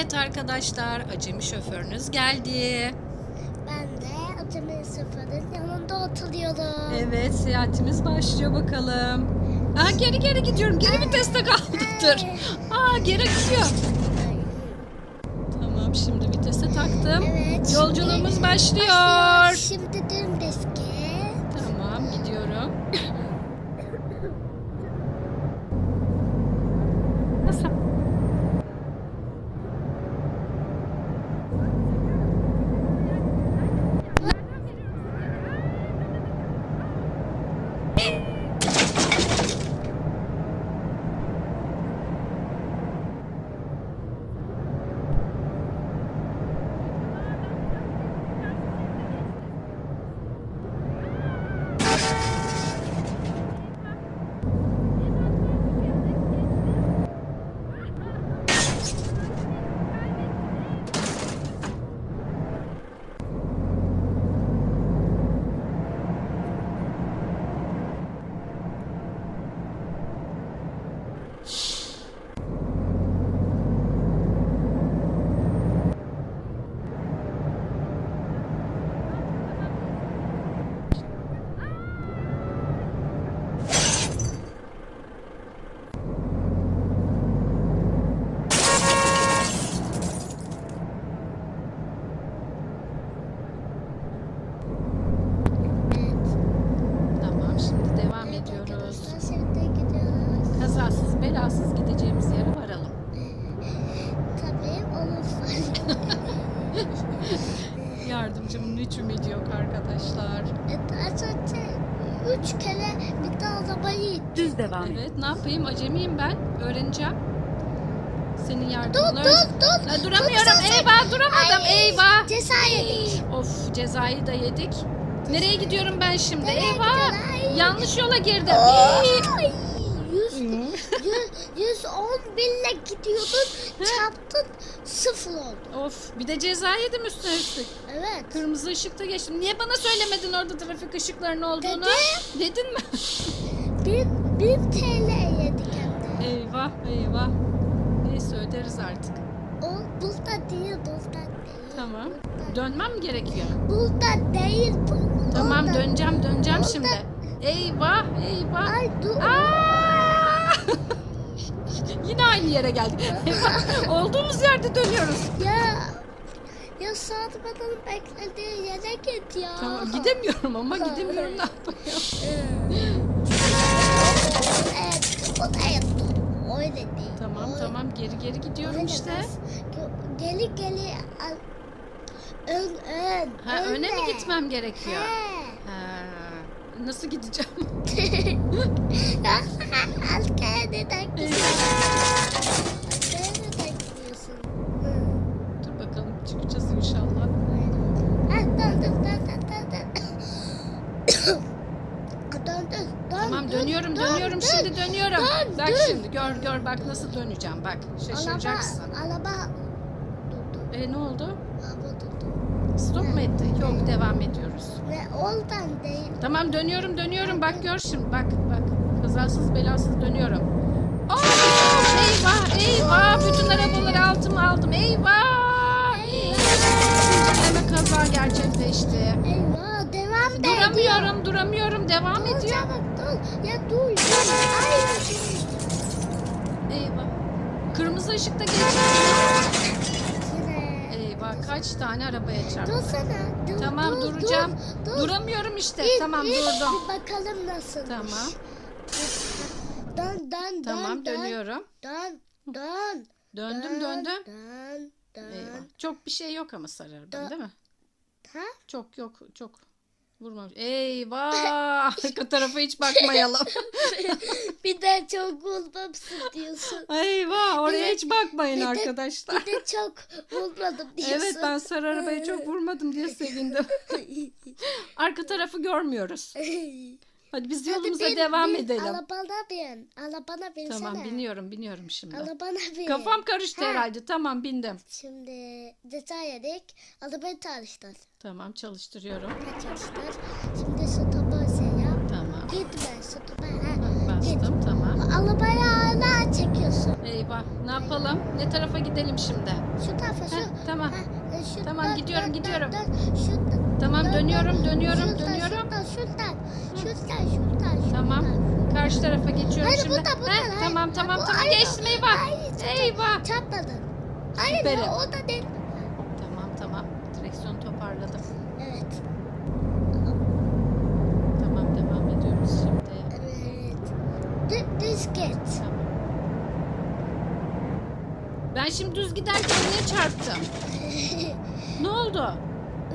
Evet arkadaşlar, acemi şoförünüz geldi. Ben de Acemi Sıfır'ın yanında oturuyorum. Evet, seyahatimiz başlıyor bakalım. Aa, geri geri gidiyorum. Geri viteste kaldık. Dur. Aa, geri gidiyor. Tamam, şimdi vitese taktım. Evet. Yolculuğumuz şimdi başlıyor. Şimdi dümdüz git. Tamam, gidiyorum. Nasıl? Evet. Tamam, şimdi devam Evet ediyoruz. Arkadaşlar şimdi gidiyoruz. Kazasız belasız gideceğimiz yere varalım. Tabii olur. Yardımcımın hiç ümidi yok arkadaşlar. Evet, az önce üç kere bir de arabayı ittim. Düz devam et. Evet ne yapayım acemiyim ben öğreneceğim. Senin Dur yardımınla. dur dur. Ha, duramıyorum Dur, eyvah duramadım Ay, eyvah. Ceza yedik. Of cezayı da yedik. Nereye gidiyorum ben şimdi Nereye eyvah. gidiyorsun? Ay. Yanlış yola girdim. Ay, yüz, yüz, yüz on binle gidiyordun çarptın sıfır oldu. of bir de ceza yedim üstüne üstlük. Evet. Kırmızı ışıkta geçtim. Niye bana söylemedin orada trafik ışıklarının olduğunu? Dedin mi? Bin, bin TL yedik hem de. eyvah eyvah. Neyse öderiz artık. O burada değil burada değil. Tamam. Burada, Dönmem mi gerekiyor? burada değil. Bu, Tamam orada. döneceğim döneceğim Orada- şimdi. Eyvah eyvah. Ay dur. Aa! Yine aynı yere geldik. Olduğumuz yerde dönüyoruz. Ya. Ya saat badanın beklediği yere git ya. Tamam gidemiyorum ama gidemiyorum ne yapayım? Evet, o da evet. Öyle değil. Tamam tamam geri geri gidiyorum işte. bas. Geli geli al. Ön ön. Ha öne mi gitmem gerekiyor? He. Ha, nasıl gideceğim? Arkaya neden gidiyorsun? Arkaya neden gidiyorsun? Hı. Dur bakalım çıkacağız inşallah. Ha, dön dön dön dön dön dön. Ha, Dön dön dön. Tamam dön, dönüyorum dön, dönüyorum dön. şimdi dönüyorum. dön, bak şimdi gör gör bak nasıl döneceğim bak şaşıracaksın. Araba. E ne oldu? Stop mu etti? Yok devam ediyoruz. Ve oradan değil. Tamam dönüyorum dönüyorum bak gör şimdi bak bak kazasız belasız dönüyorum. Aa, eyvah eyvah bütün arabaları altıma aldım eyvah. Zincirleme kaza gerçekleşti. Eyvah. Duramıyorum duramıyorum devam Dur ediyor. çabuk dur. Ya dur. Ay. Eyvah. Kırmızı ışıkta geçti. Eyvah kaç tane arabaya çarptı. Dursana. Dur, Tamam dur, duracağım. Dur, dur. Duramıyorum işte. İn, tamam in. durdum. Bir bakalım nasıl. Tamam. Dön dön Tamam dön dön. dönüyorum. Dön dön. Döndüm dön, döndüm. Dön dön. Eyvah. Çok bir şey yok ama sarı arabanın Dö- değil mi? Ha? Çok yok çok vurmamış. Eyvah! Arka tarafa hiç bakmayalım. bir de çok vurmamışsın diyorsun. Eyvah! Oraya de- hiç bakmayın bir de- arkadaşlar. Bir de çok vurmadım diyorsun. Evet ben sarı arabaya çok vurmadım diye sevindim. Arka tarafı görmüyoruz. Hadi biz yolumuza bin, devam bin. edelim. Arabana bin. Arabana binsene. Tamam biniyorum biniyorum şimdi. Arabana bin. Kafam karıştı Ha. herhalde. Tamam bindim. Şimdi ceza yedik. Arabayı çalıştır. Tamam çalıştırıyorum. Ha, çalıştır. Şimdi stopu şey yap. Tamam. Gitme stopu. Ha. Bastım tamam. Arabayı hala çekiyorsun. Eyvah. Ne yapalım? Ne tarafa gidelim şimdi? Şu tarafa şu. Tamam. Ha, e, şu, Tamam, dön, gidiyorum, dön, gidiyorum. Dön, dön. Şuradan. Tamam Dön, dönüyorum, dön. dönüyorum, Şuradan, dönüyorum. Şuradan, şuradan. Şuradan, şuradan. Tamam. Karşı tarafa geçiyorum Hayır, şimdi. burada, burada, Heh, hayır. tamam tamam Bu tamam aynı. geçtim eyvah. Hayır, Eyvah. Çarpmadın. Hayır o da değil. Tamam tamam. Direksiyonu toparladım. Evet. Tamam devam ediyoruz şimdi. Evet. Dü- Düz git. Tamam. Ben şimdi düz giderken niye çarptım? Ne oldu?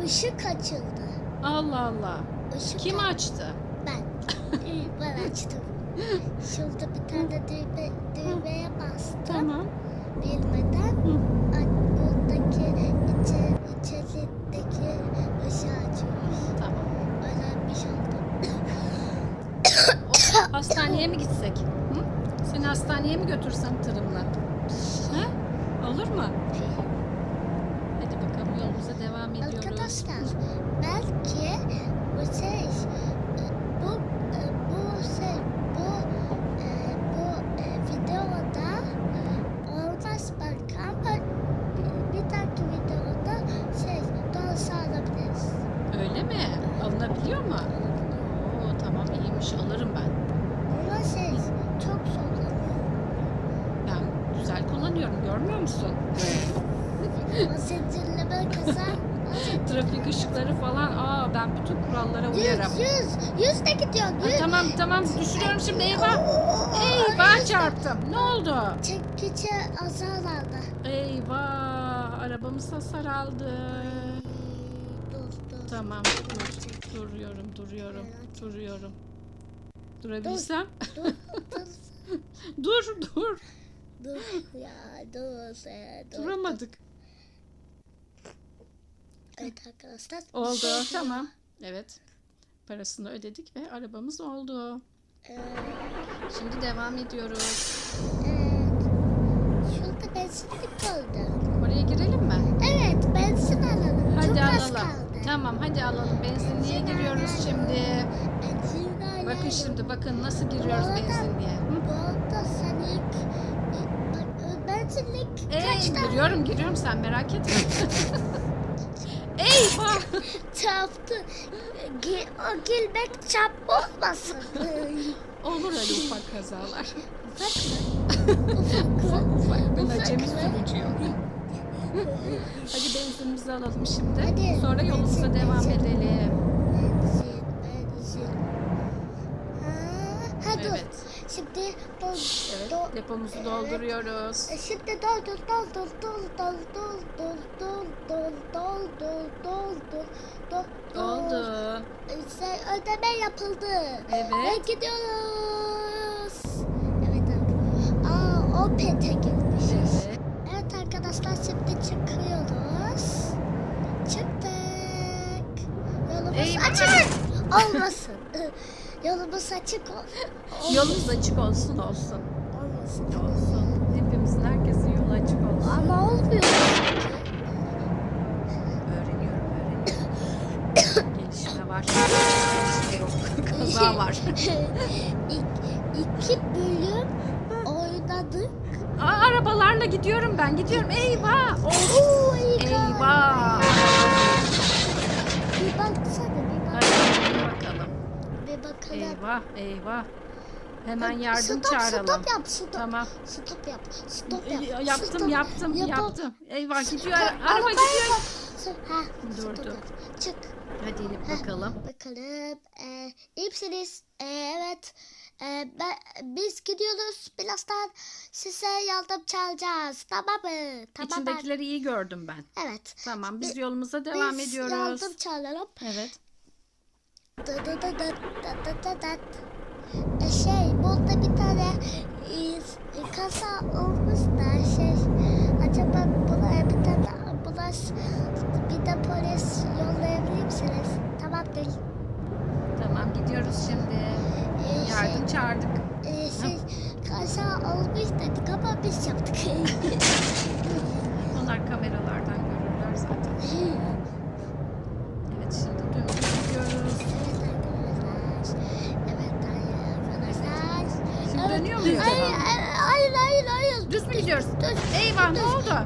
Işık açıldı. Allah Allah. Işık Kim açtı? Ben. Ben açtım. Şurada bir tane düğme, düğmeye bastım. Tamam. Bilmeden Hı. buradaki içe, içerideki ışığı açıyoruz. Tamam. Öğrenmiş oldum. O, hastaneye mi gitsek? Hı? Seni hastaneye mi götürsem tırımla? Ha? Olur mu? Yolumuza devam ediyoruz. Arkadaşlar belki bu şey bu e, bu şey bu e, bu e, videoda olmaz belki ama bir, dahaki videoda şey doğrusu alabiliriz. Öyle mi? Alınabiliyor mu? Oo tamam iyiymiş alırım ben. Ama şey çok zorlanıyor. Ben güzel kullanıyorum görmüyor musun? O zincirleme kaza Trafik ışıkları falan. Aa ben bütün kurallara uyarım. yüz yüz yüz de gidiyor yüz. tamam tamam düşürüyorum şimdi eyvah. Eyvah çarptım. Ne oldu? Çekici azarlandı. Eyvah arabamız hasar aldı. Dur dur. Tamam dur. Duruyorum duruyorum duruyorum. Durabilsem. Dur dur. dur dur. Dur ya dur dur. Duramadık. Evet arkadaşlar. Oldu tamam. Evet. Parasını ödedik ve arabamız oldu. Ee, Şimdi devam ediyoruz. evet. Şurada benzinlik oldu. Oraya girelim mi? Evet benzin alalım. Hadi Çok az alalım. kaldı. Tamam hadi alalım. Benzinliğe giriyoruz şimdi. Benzin alalım. Bakın şimdi bakın nasıl giriyoruz Bu arada- benzinliğe. Hı? Bu arada sen ilk bak benzinlik Ee, kaç tane giriyorum giriyorum sen merak etme. Eyvah! çarptı? Ge- o gülmek çarpma olmasın. Olur öyle ufak kazalar. Ufak mı? ufak ufak. Ben Ufak acemi mı? sürücüyüm. Hadi benzinimizi alalım şimdi. Hadi, Sonra yolumuza devam edelim. Benzin, benzin. Ha, ha dur. Evet. Şimdi dol, Evet. Depomuzu dolduruyoruz. E, Şimdi doldur, doldur, doldur, doldur, doldur, doldur, doldur, doldur. Doldu. E, Şey, ödeme yapıldı. Evet. Ve gidiyoruz. Evet arkadaşlar. Aa, o pete girmişiz. Evet. Evet arkadaşlar şimdi çıkıyoruz. Çıktık. Yolumuz Eyvah! açık olmasın. Yolumuz açık ol. Yolumuz açık olsun olsun. Olmasın. Olsun. Hepimizin herkesin yolu açık olsun. Ama olmuyor. Öğreniyorum öğreniyorum. Gelişme var. Gelişme yok. Kaza var. İk, iki bölüm oynadık. Aa, arabalarla gidiyorum ben gidiyorum. Eyvah. Of. Oo, iyi Eyvah. Bir baksana bir bak. Hadi bir bakalım. Bir bakalım. Eyvah eyvah. Hemen yardım stop, çağıralım. Stop yap stop. Tamam. Stop yap. Stop yap. Yaptım stop. yaptım Yap- yaptım. Eyvah gidiyor. Ha, Araba gidiyor. Ha, stop Durdu. Çık. Hadi inip bakalım. Bakalım. Ee, iyi misiniz? Ee, evet. Ee, ben, biz gidiyoruz. Birazdan size yardım çağıracağız. Tamam mı? Tamam ben. İçindekileri iyi gördüm ben. Evet. Tamam biz Bi- yolumuza devam biz ediyoruz. yardım çağıralım. Evet. Dı dı dı dı dı dı dı dı. E, Şey burada bir tane e, kasa olmuş da şey acaba buraya bir tane ambulans bir de polis yollayabilir misiniz? Tamamdır. Tamam gidiyoruz şimdi. E, Yardım çağırdık. Şey, e, şey kasa olmuş dedik ama biz yaptık. Onlar kameralardan görürler zaten. Evet şimdi dümdüz gidiyoruz. evet arkadaşlar. Evet arkadaşlar. Şimdi Evet. dönüyor muyuz? Hayır, hayır, hayır, hayır. Düz mü Düz gidiyoruz. Düz, Eyvah ne oldu?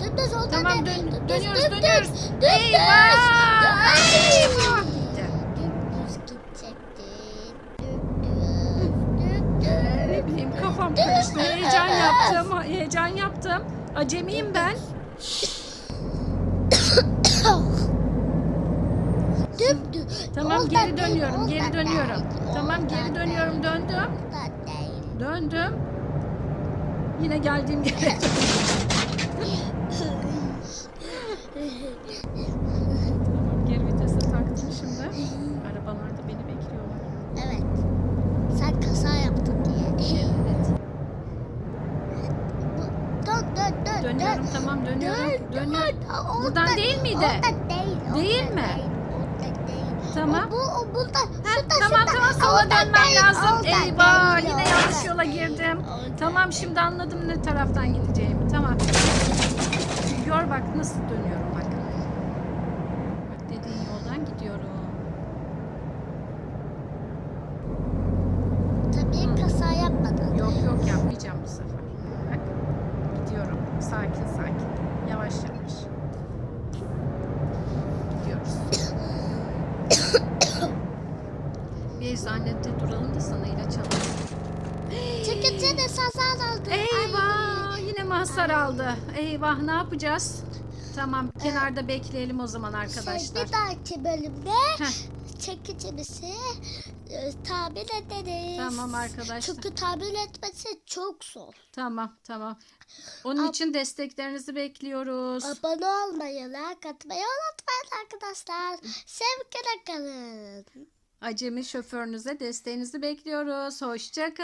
Tamam dön, dönüyoruz dönüyoruz. Eyvah! Eyvah! Ne bileyim kafam karıştı. Heyecan yaptım. Heyecan yaptım. Acemiyim ben. Tamam geri dönüyorum. Geri dönüyorum. Tamam geri dönüyorum. Döndüm. Döndüm. Yine geldiğim yere. Tamam geri vitese taktım şimdi. Arabalar da beni bekliyorlar. Evet. Sen kaza yaptın diye. Evet. Dön dön dön. Dönüyorum dön. tamam dönüyorum. Dön, Dönüyorum. dön. Buradan değil miydi? Oradan değil. Değil mi? Değil. Tamam. Bu, o buradan. Ha, şuradan, tamam şuradan. tamam sola Oradan dönmem değil, lazım. oradan Eyvah değil, yine oradan yanlış yola girdim. Tamam şimdi anladım ne taraftan gideceğimi. Tamam. Gör bak nasıl dönüyorum bak. Bak dediğin yoldan gidiyorum. Tabii kaza yapmadın. Yok yok yapmayacağım bu sefer. Bak gidiyorum. Sakin sakin. Yavaş yavaş. Gidiyoruz. Bir eczanede duralım da sana ilaç alalım. Çekilsene sazan aldı. Eyvah yine mahsar aldı. Eyvah ne yapacağız? Tamam kenarda bekleyelim o zaman Şey, arkadaşlar. bir dahaki bölümde Heh, çekicimizi e, tamir ederiz. Tamam arkadaşlar. Çünkü tamir etmesi çok zor. tamam tamam. Onun Ab- için desteklerinizi bekliyoruz. Abone olmayı, like atmayı unutmayın arkadaşlar. Sevgiyle kalın. Acemi şoförünüze desteğinizi bekliyoruz. Hoşçakalın.